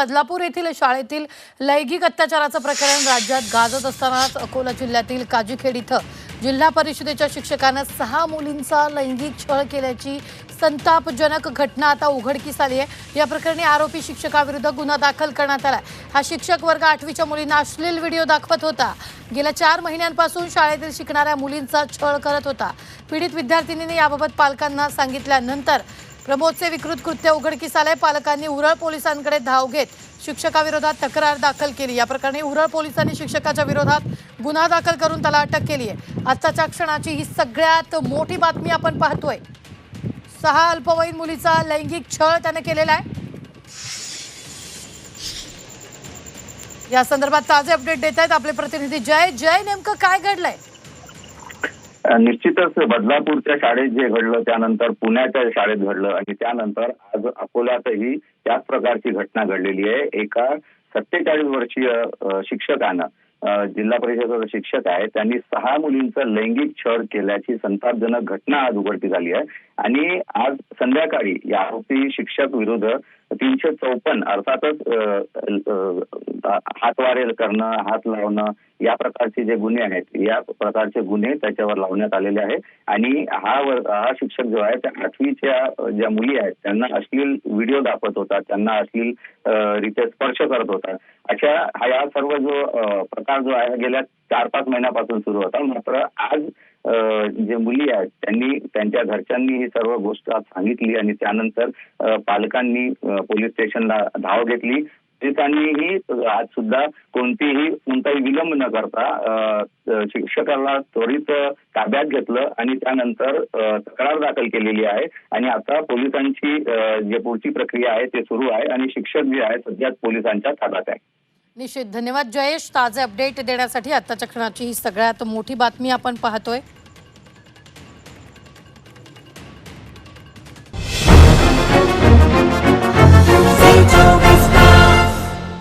बदलापूर येथील शाळेतील लैंगिक अत्याचाराचं प्रकरण राज्यात गाजत असतानाच अकोला जिल्ह्यातील काजीखेड इथं जिल्हा परिषदेच्या शिक्षकानं सहा मुलींचा लैंगिक छळ केल्याची संतापजनक घटना आता उघडकीस आली आहे. या प्रकरणी आरोपी शिक्षकाविरुद्ध गुन्हा दाखल करण्यात आला हा शिक्षक वर्ग आठवीच्या मुलींना अश्लील व्हिडिओ दाखवत होता. गेल्या चार महिन्यांपासून शाळेतील शिकणाऱ्या मुलींचा छळ करत होता. पीडित विद्यार्थिनीने याबाबत पालकांना सांगितल्यानंतर प्रमोदचे विकृत कृत्य उघडकीस आले पालकांनी उरळ पोलिसांकडे धाव घेत शिक्षकाविरोधात तक्रार दाखल केली. या प्रकरणी उरळ पोलिसांनी शिक्षकाच्या विरोधात गुन्हा दाखल करून त्याला अटक केली आहे. आजच्या क्षणाची ही सगळ्यात मोठी बातमी आपण पाहतोय. सहा अल्पवयीन मुलीचा लैंगिक छळ त्याने केलेला आहे. या संदर्भात ताजे अपडेट देत आहेत आपले प्रतिनिधी जय. जय नेमकं काय घडलंय? निश्चितच बदलापूरच्या शाळेत जे घडलं त्यानंतर पुण्याच्या शाळेत घडलं आणि त्यानंतर आज अकोल्यातही त्याच प्रकारची घटना घडलेली आहे. एका सत्तेचाळीस वर्षीय शिक्षकानं जिल्हा परिषदेचा शिक्षक आहे त्यांनी सहा मुलींचं लैंगिक छळ केल्याची संतापजनक घटना आज उघडकी झाली आहे. आणि आज संध्याकाळी या आरोपी शिक्षक विरुद्ध तीनशे चौपन्न अर्थातच हात अ, करणं हात लावणं या प्रकारचे जे गुन्हे आहेत या प्रकारचे गुन्हे त्याच्यावर लावण्यात आलेले आहे आणि हा हा शिक्षक जो आहे त्या आठवीच्या ज्या मुली आहेत त्यांना अश्लील व्हिडिओ दाखवत होता त्यांना अश्लील रित्या स्पर्श करत होता अशा हा या सर्व जो प्रकार जो आहे गेल्या चार पाच महिन्यापासून सुरू होता. मात्र आज जे मुली आहेत त्यांनी त्यांच्या घरच्यांनी ही सर्व गोष्ट सांगितली आणि त्यानंतर पालकांनी पोलीस स्टेशनला धाव घेतली. शिक्षकांनीही आज सुद्धा कोणतीही कोणताही विलंब न करता शिक्षकाला त्वरित ताब्यात घेतलं आणि त्यानंतर तक्रार दाखल केलेली आहे. आणि आता पोलिसांची जे पुढची प्रक्रिया आहे ते सुरू आहे आणि शिक्षक जे आहे सध्या पोलिसांच्या ताब्यात आहे निश्चित. धन्यवाद जयेश. ताजे अपडेट देण्यासाठी आत्ताच्या क्षणाची ही सगळ्यात मोठी बातमी आपण पाहतोय.